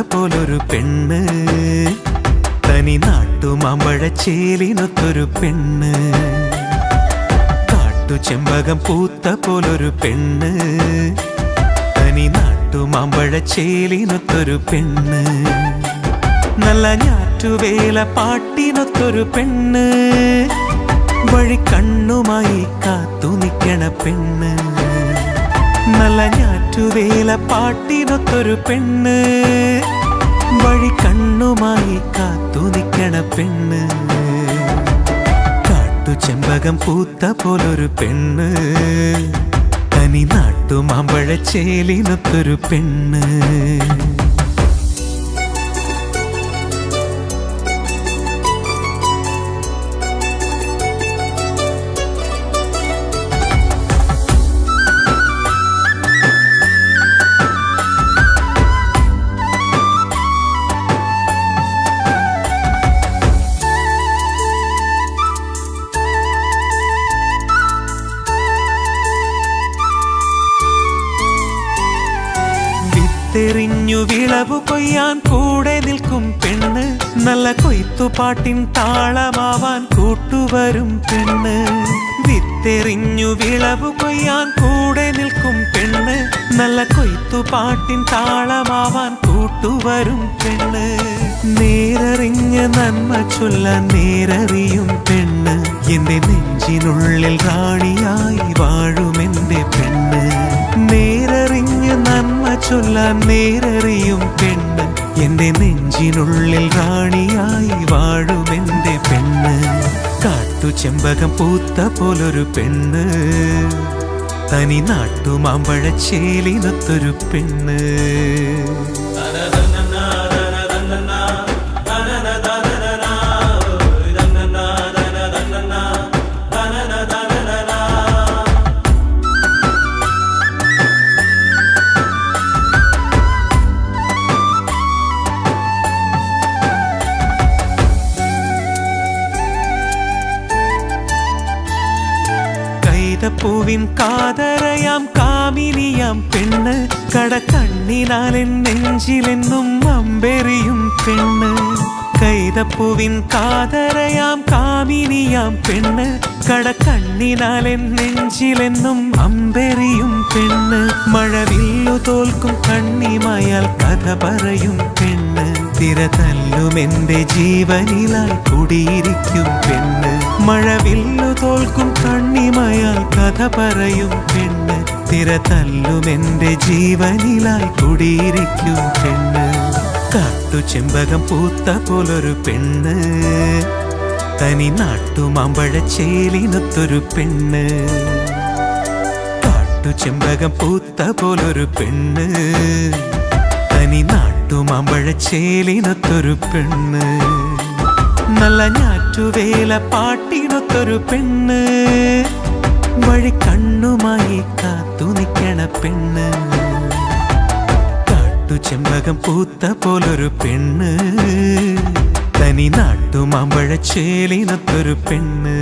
പോലൊരു പെണ്ണ്. തനി നാട്ടുമാമ്പഴ ചേലിനൊത്തൊരു പെണ്ണ്. കാട്ടു ചെമ്പകം പൂത്ത പോലൊരു പെണ്ണ്. തനി നാട്ടുമാമ്പഴ ചേലിനൊത്തൊരു പെണ്ണ്. നല്ല ഞാറ്റുവേല പാട്ടിനൊത്തൊരു പെണ്ണ്. വഴി കണ്ണുമായി കാത്തു നിൽക്കണ പെണ്ണ്. നല്ല ഞാറ്റുവേല പാട്ടിനൊത്തൊരു പെണ്ണ്. വഴി കണ്ണുമായി കാത്തു നിൽക്കണ പെണ്ണ്. കാട്ടു ചെമ്പകം പൂത്ത പോലൊരു പെണ്ണ്. തനി നാട്ടു മാമ്പഴ ചേലിനൊത്തൊരു പെണ്ണ്. വിത്തെറിഞ്ഞു കൊയ്യാൻ കൂടെ നിൽക്കും പെണ്ണ്. നല്ല കൊയ്ത്തുപാട്ടിൻ താളമാവാൻ കൂട്ടുവരും പെണ്ണ്. വിത്തെറിഞ്ഞു വിളവു കൊയ്യാൻ കൂടെ നിൽക്കും പെണ്ണ്. നല്ല കൊയ്ത്തുപാട്ടിൻ താളമാവാൻ കൂട്ടുവരും പെണ്ണ്. നേരറിഞ്ഞ് നന്മ ചൊല്ല നേരറിയും പെണ്ണ്. എന്റെ നെഞ്ചിനുള്ളിൽ റാണിയായി വാഴുമെന്റെ ചൊല്ലാൻ നേരറിയും പെണ്ണ്. എന്റെ നെഞ്ചിനുള്ളിൽ റാണിയായി വാഴുമെന്റെ പെണ്ണ്. കാട്ടു ചെമ്പകം പൂത്ത പോലൊരു പെണ്ണ്. തനി നാട്ടുമാമ്പഴച്ചേലിനൊത്തൊരു പെണ്ണ്. കടക്കണ്ണിനാലെൻ നെഞ്ചിലെന്നും അമ്പെറിയും പെണ്ണ്. കൈതപ്പൂവിൻ കാതരയാം കാമിനിയാം പെണ്ണ്. കടക്കണ്ണിനാലെൻ നെഞ്ചിലെന്നും അമ്പെറിയും പെണ്ണ്. മഴവില്ലു തോൽക്കും കണ്ണിമായാൽ കഥ പറയും പെണ്ണ്. തിര തല്ലും എന്റെ ജീവനിലാൽ കുടിയിരിക്കും പെണ്ണ്. മഴവില്ലു തോൽക്കും കണ്ണിമയാൽ കഥ പറയും പെണ്ണ്. തിര എന്റെ ജീവനിലായി കുടിയിരിക്കും പെണ്ണ്. കാട്ടു ചെമ്പകം പൂത്ത പോലൊരു പെണ്ണ്. തനി നാട്ടുമാമ്പഴ ചേലിനൊത്തൊരു പെണ്ണ്. കാട്ടു ചെമ്പകം പൂത്ത പോലൊരു പെണ്ണ്. തനി നാട്ടുമാമ്പഴ ചേലിനൊത്തൊരു പെണ്ണ്. നല്ല ഞാറ്റുവേല പാട്ടിനൊത്തൊരു പെണ്ണ്. വഴി കണ്ണുമായി കാത്തു നിൽക്കണ പെണ്ണ്. കാട്ടു ചെമ്പകം പൂത്ത പോലൊരു പെണ്ണ്. തനി നാട്ടു ചേലിനൊത്തൊരു പെണ്ണ്.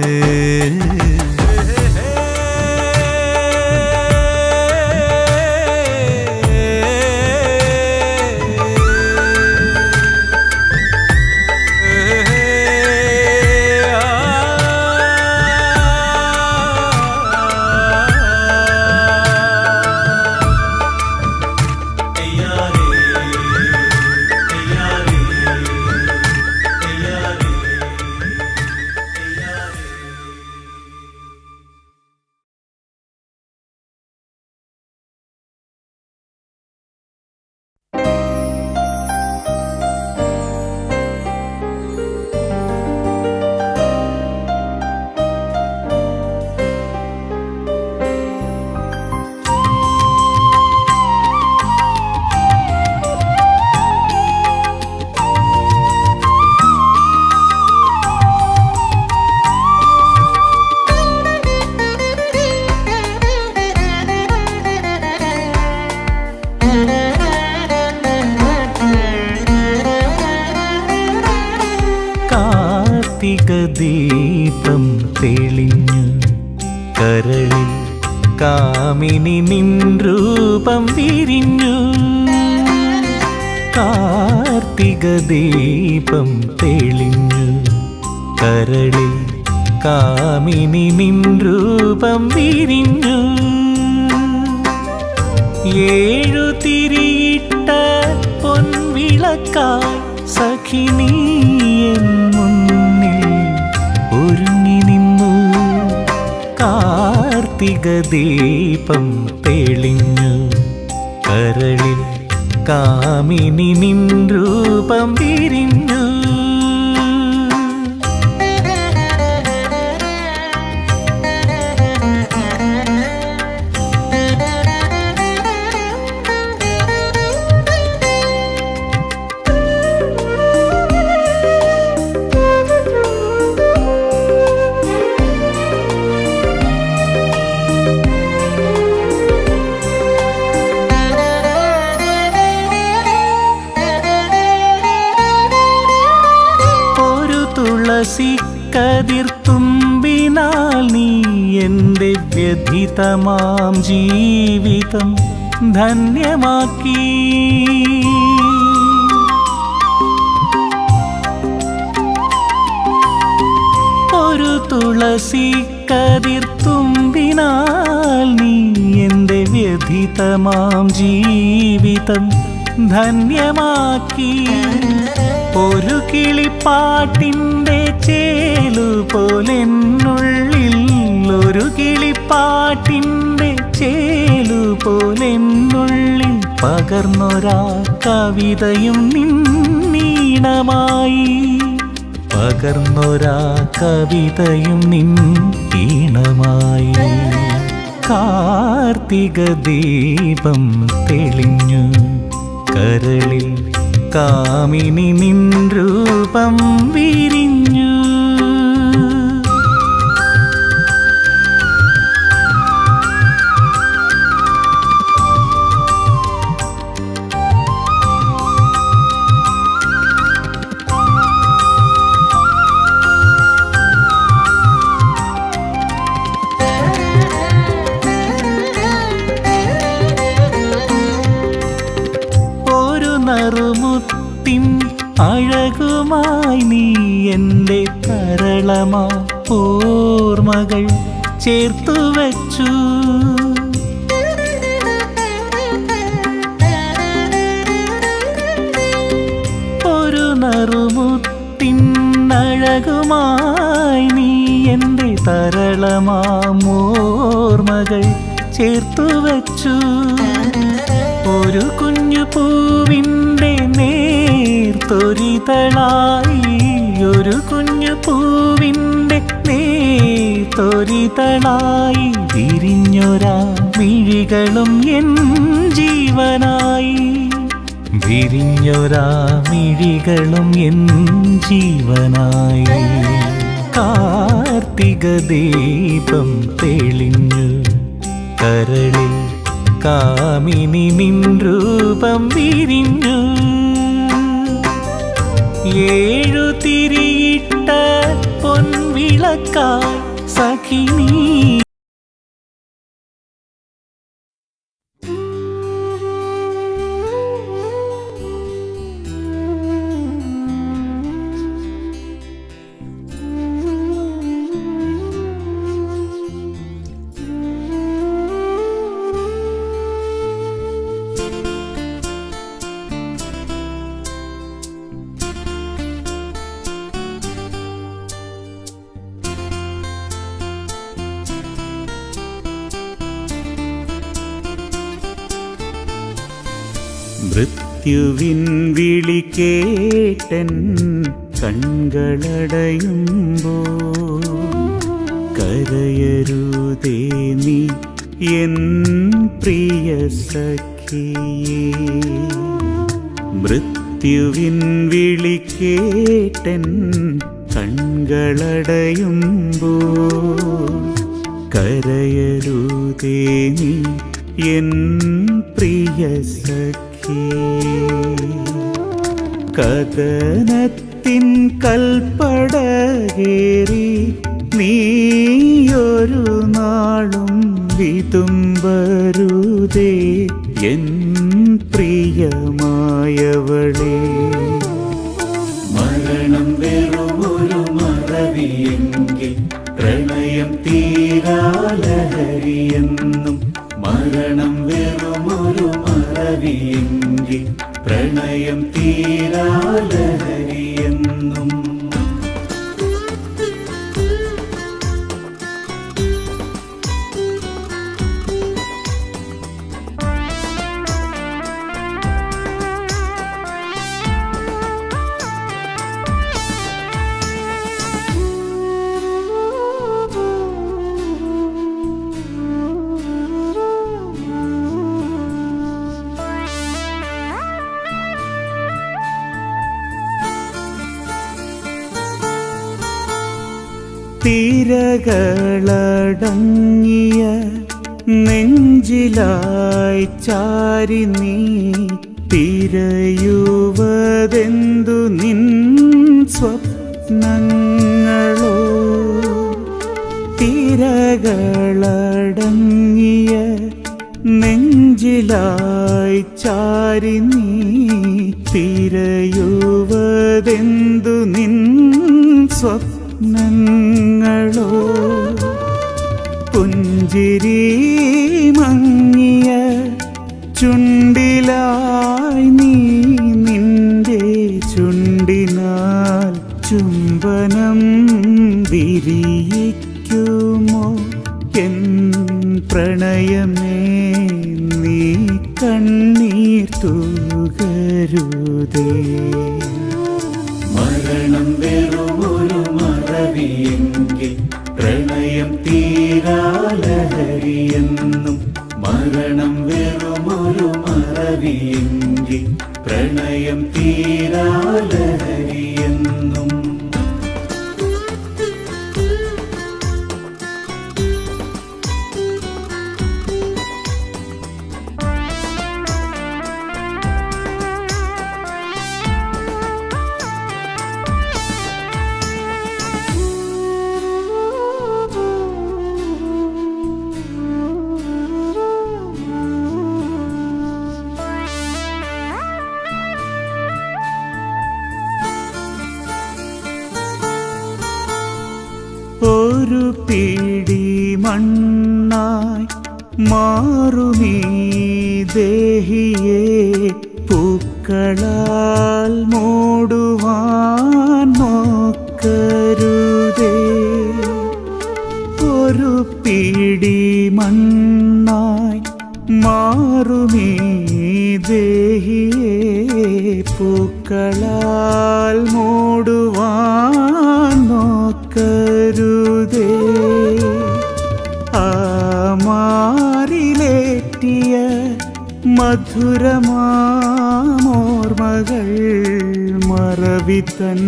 ദീപം തെളിഞ്ഞു കരളിൽ കാമിനി നിൻ രൂപം വിരിഞ്ഞു ജീവിതം ധന്യമാക്കി. ഒരു തുളസി കതിർത്തുമ്പിനാൽ നീ എന്റെ വ്യഥിതമാം ജീവിതം ധന്യമാക്കി. ഒരു കിളിപ്പാട്ടിന്റെ ചേലു ഒരു കിളിപ്പാട്ടിന്റെ ചേലു പോലെന്നുള്ളിൽ പകർന്നൊരാ കവിതയും നിന്നീണമായി. പകർന്നൊരാ കവിതയും നിൻ ഈണമായി കാർത്തിക ദീപം തെളിഞ്ഞു കരളിൽ കാമിനി നിൻ രൂപം വിരിഞ്ഞു. നേർത്തൊരിതളായി ഒരു കുഞ്ഞു പൂവിന്റെ നീ തൊരിതളായി വിരിഞ്ഞൊരാ മിഴികളും എൻ ജീവനായി. വിരിഞ്ഞൊരാ മിഴികളും എൻ ജീവനായി. കാർത്തിക ദീപം തെളിഞ്ഞു കരളിൽ കാമിനി നിൻ രൂപം വിരിഞ്ഞു. ഏഴു തിരിയിട്ട പൊൻവിളക്കായി സഖിനീ മൃത്യുവിൻ വിളി കേട്ടൻ കൺകളടയുമ്പോ കരയരുതേ നീ പ്രിയ സഖിയേ. മൃത്യുവിൻ വിളി കേട്ടൻ കൺകളടയുമ്പോ കരയരുതേ നീ എൻ പ്രിയ സഖി കഥനത്തിൻ കൽപ്പടകേറി നീയൊരു നാളും വിതുമ്പരുതേ. എൻ പ്രിയമായവളേ. മരണം വെറുമൊരു മറവിയെങ്കിൽ പ്രണയം തീരാലഹരിയെന്നും മരണം വെറുമൊരു പ്രണയം തീരാലഹരിയെന്നും തിരകളടങ്ങിയ നെഞ്ചിലായി ചാരി നീ തിരയുവതെന്തു നിൻ സ്വപ്നങ്ങളോ? തിരകളടങ്ങിയ നെഞ്ചിലായി ചാരി നീ തിരയുവതെന്തു സ്വപ്നങ്ങളോ പുഞ്ചിരി മങ്ങിയ ചുണ്ടിലായി നീ നിന്റെ ചുണ്ടിനാൽ ചുംബനം വിരിയിക്കുമോ? എൻ പ്രണയമേ നീ കണ്ണീർ തൂകരുതേ. തീരാലഹരിയെന്നും മരണം വെറുമൊരു മറവിയെങ്കിൽ പ്രണയം തീരാലഹരിയെന്നും ഒരു പിടി മണ്ണായി മാറുമീ ദേഹിയെ പൂക്കളാൽ മൂടുവാൻ നോക്കരുതേ. ഒരു പിടി മണ്ണായി മാറുമീ ദേഹിയെ പൂക്കളാൽ മൂടുവാൻ നോക്കരുതേ മധുരമാമോർമകൾ മറവിത്തൻ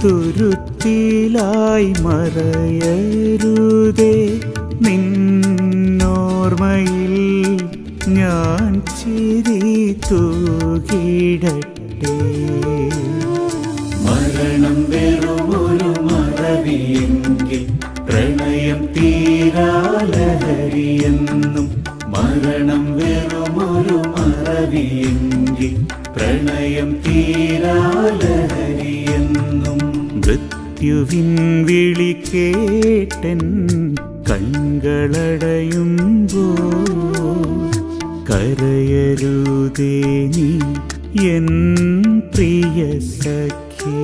തുരുത്തിലായി മറയരുതേ. നിന്നോർമ്മയിൽ ഞാൻ ചിരി തൂകിടട്ടെ മരണം വെറുമൊരു മറവിയെങ്കിൽ പ്രണയം തീരാലഹരിയെന്നും മരണം വെറുമൊരു മറവിയെങ്കിൽ പ്രണയം തീരാലഹരിയെന്നും മൃത്യുവിൻ വിളി കേട്ടൻ കൺകളടയുമ്പോ കരയരുതേ നീ എൻ പ്രിയ സഖേ.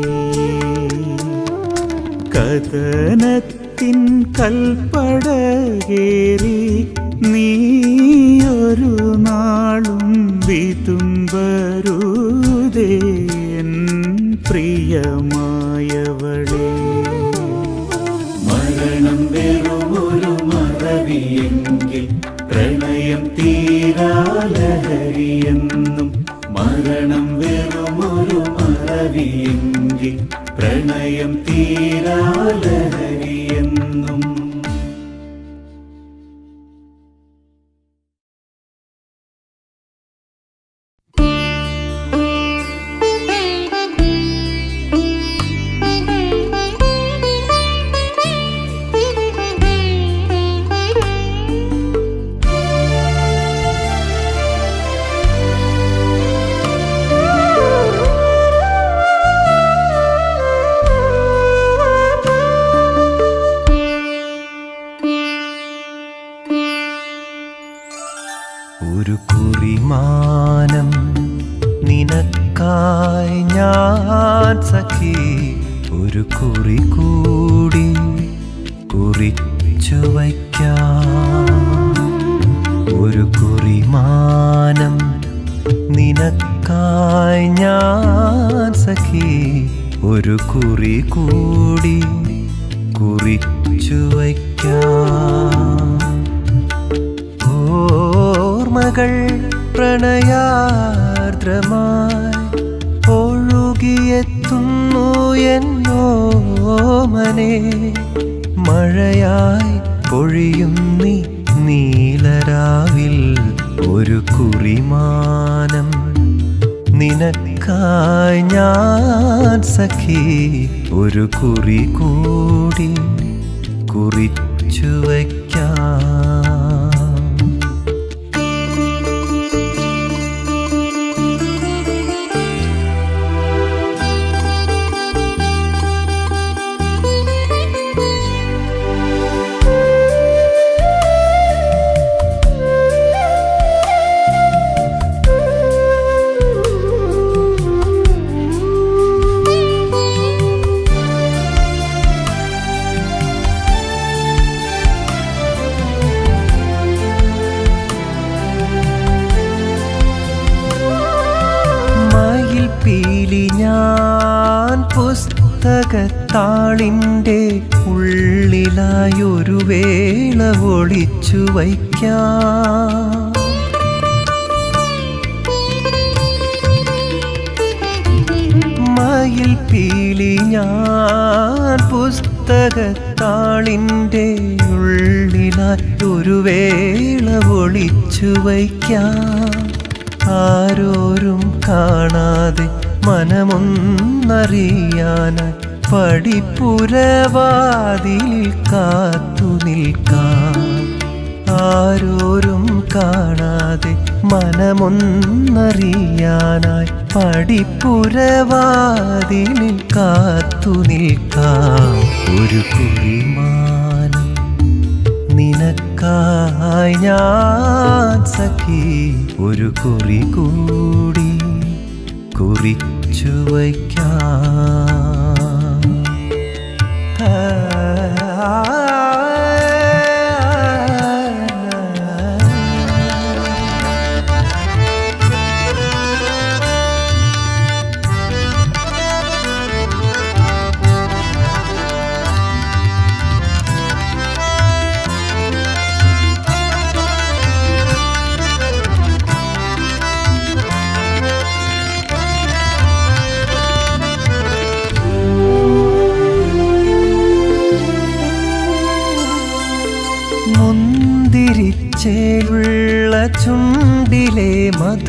കഥനത്തിൻ കൽപ്പടകേറി നീ ഒരു നാളും വിതുമ്പരുതേൻ പ്രിയമായവളേ. മരണം വെറുമൊരു മറവിയെങ്കിൽ പ്രണയം തീരാലഹരിയെന്നും മരണം വെറുമൊരു മറവിയെങ്കിൽ പ്രണയം തീരാലഹരിയെന്നും ഒരു നിനക്കായി ഞാൻ സഖി. ഒരു കുറി കൂടി കുറിച്ചു വയ്ക്കാം. പുസ്തകത്താളിന്റെ ഉള്ളിലായൊരു വേള ഒളിച്ചു വയ്ക്കാം. മയിൽ പീലി ഞാൻ പുസ്തകത്താളിന്റെ ഉള്ളിലായി ഒരു വേള ഒളിച്ചു വയ്ക്കാം. ആരോരും കാണാതെ മനമൊന്നറിയാനായി പടിപ്പുരവാതിലിൽ കാത്തു നിൽക്കാം. ആരോരും കാണാതെ മനമൊന്നറിയാനായി പടിപ്പുരവാതിലിൽ കാത്തു നിൽക്കാം. ഒരു കുറിമാന നിനക്കായി ഞാൻ സഖി. ഒരു കുറി കൂടി കുറിച്ചു വയ്ക്കാം.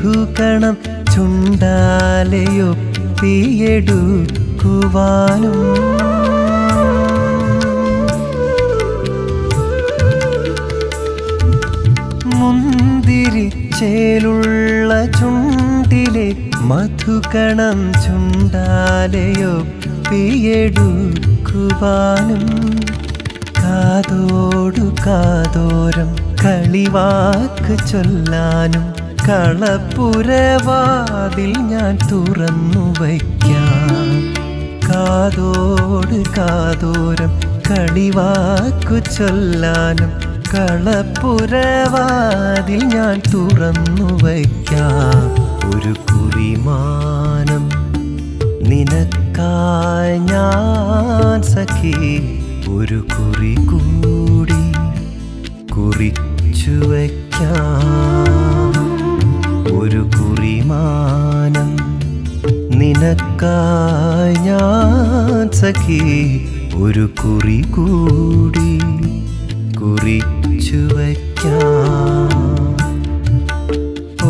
മധുകണം ചുണ്ടാലയൊപ്പിയെടുക്കുവാനും മുന്തിരിച്ചേലുള്ള ചുണ്ടിലെ മധുകണം ചുണ്ടാലയൊപ്പിയെടുക്കുവാനും കാതോടു കാതോരം കളിവാക്ക് ചൊല്ലാനും കളപ്പുരവാതിൽ ഞാൻ തുറന്നു വയ്ക്കാം. കാതോട് കാതോരം കളിവാക്കു ചൊല്ലാനും കളപ്പുരവാതിൽ ഞാൻ തുറന്നു വയ്ക്കാം. ഒരു കുറിമാനം നിനക്കായി ഞാൻ സഖി. ഒരു കുറി കൂടി കുറിച്ചു വയ്ക്കാം. ഒരു കുറിമാനം. നിനക്കായി ഞാൻ സഖി ഒരു കുറി കൂടി കുറിച്ചു വയ്ക്കാം.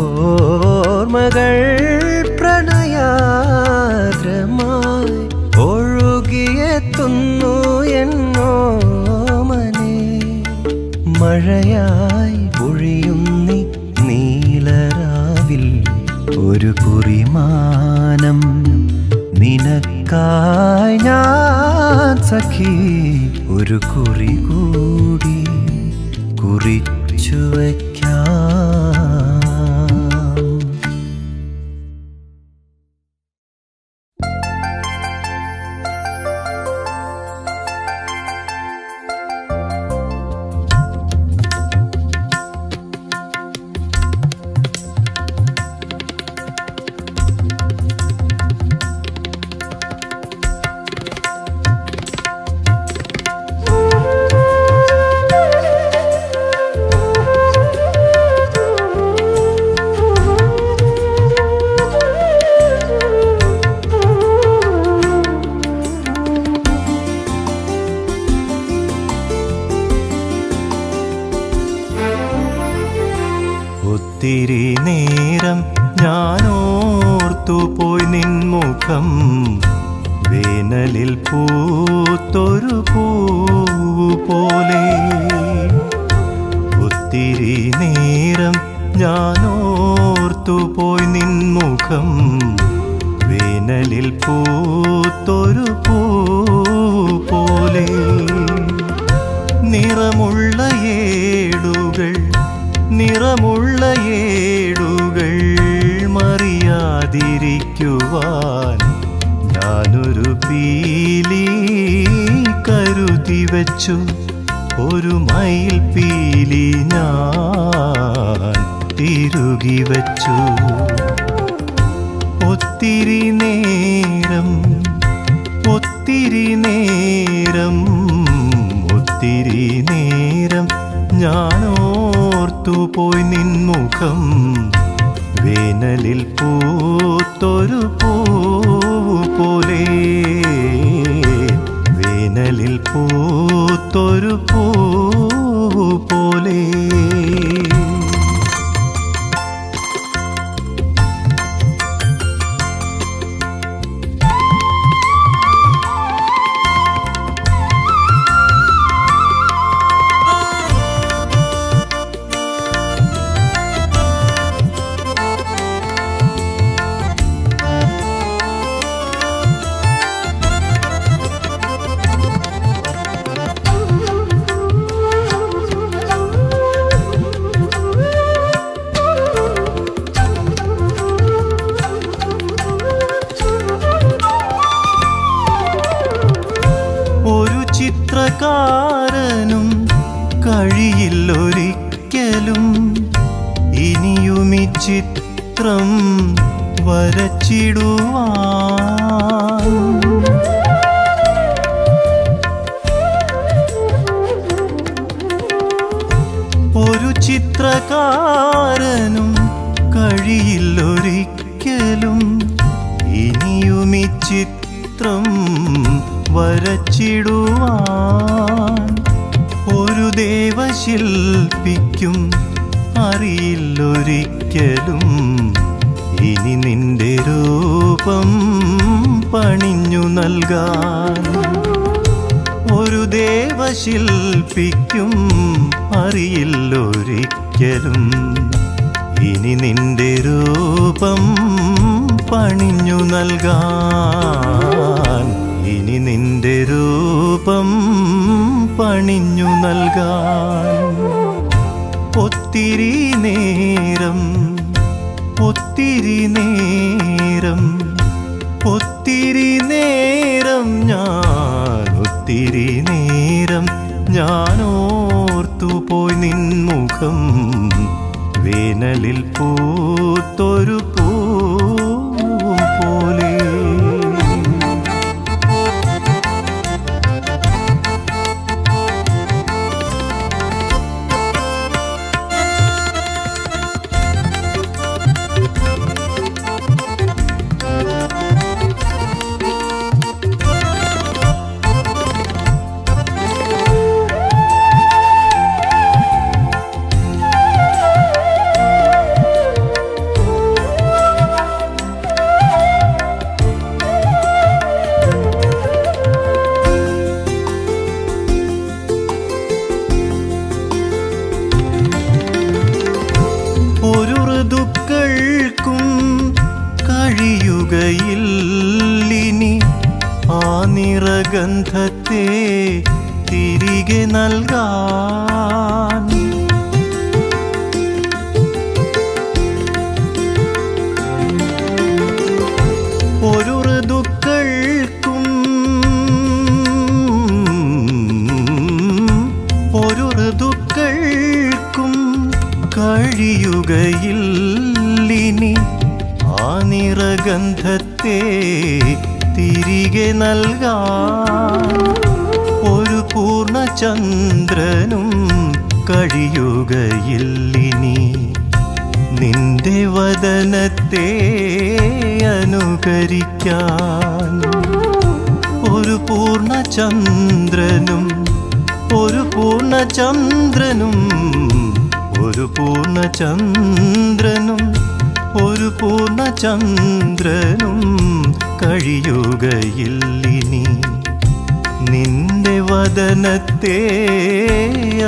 ഓർമ്മകൾ പ്രണയാദ്രമായി ഒഴുകിയെത്തുന്നു എന്നോ മനെ പൊഴിയുന്നി നിനക്കായി ഞാൻ സഖി ഒരു കുറി കരുതി ഒരു മയിൽ പീലി ഞാൻ തിരുകി വച്ചു. ഒത്തിരി നേരം ഒത്തിരി നേരം ഒത്തിരി നേരം ഞാനോർത്തു പോയി നിൻമുഖം വേനലിൽ പൂത്തൊരു ചിത്രകാരനും കഴിയില്ലൊരിക്കലും ഇനിയും ഈ ചിത്രം വരച്ചിടുവാൻ ഒരു ദേവശില്പിക്കും അറിയില്ലൊരിക്കലും ഇനി നിന്റെ രൂപം പണിഞ്ഞു നൽകാൻ ഒരു ദേവശില്പിക്കും അറിയില്ലൊരിക്കലും. ഇനി നിന്റെ രൂപം പണിഞ്ഞു നൽകാൻ. ഇനി നിന്റെ രൂപം പണിഞ്ഞു നൽകാൻ. ഒത്തിരി നേരം ഒത്തിരി നേരം ഒത്തിരി നേരം ഞാൻ ഒത്തിരി നേരം ഞാൻ ഓർത്തുപോയി നിൻമുഖം വേനലിൽ പൂത്തൊരു നിറഗന്ധത്തെ തിരികെ നൽകാൻ. ഒരു കഴിയുകയില്ലിനി. ആ നിറഗന്ധത്തെ തിരികെ നൽകാൻ. പൂർണചന്ദ്രനും കഴിയുകയില്ലിനി. നിന്റെ വദനത്തെ അനുകരിക്കാൻ ഒരു പൂർണ ചന്ദ്രനും ഒരു പൂർണ ചന്ദ്രനും ഒരു പൂർണ ചന്ദ്രനും ഒരു പൂർണ ചന്ദ്രനും കഴിയുകയില്ലിനി. നിന്റെ വദനത്തെ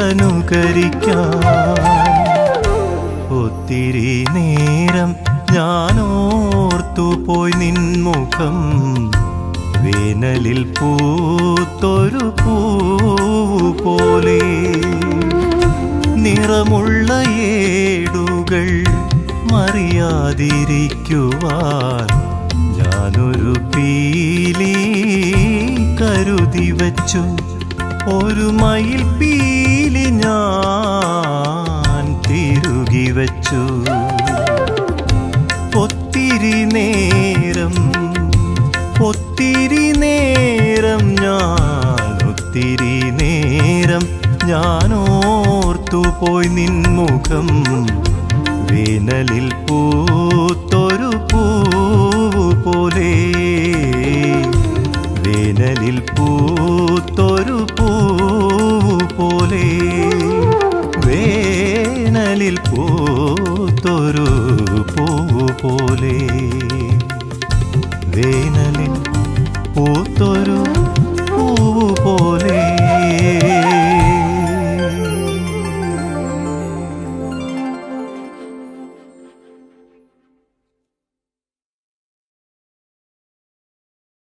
അനുകരിക്കാം. ഒത്തിരി നേരം ഞാനോർത്തു പോയി നിൻമുഖം. വേനലിൽ പൂത്തൊരു പൂ പോലെ നിറമുള്ള ഏടുകൾ മറിയാതിരിക്കുവാൻ ഞാനൊരു പീലി കരുതി വച്ചു. ഒരു മയിൽ പീലി ഞാൻ തിരുകി വച്ചു. ഒത്തിരി നേരം ഒത്തിരി നേരം ഞാൻ ഒത്തിരി നേരം ഞാൻ ഓർത്തുപോയി നിൻമുഖം. വേനലിൽ പൂത്തൊരു പൂവ് പോലെ വേനലിൽ പൂത്തൊരു പൂവു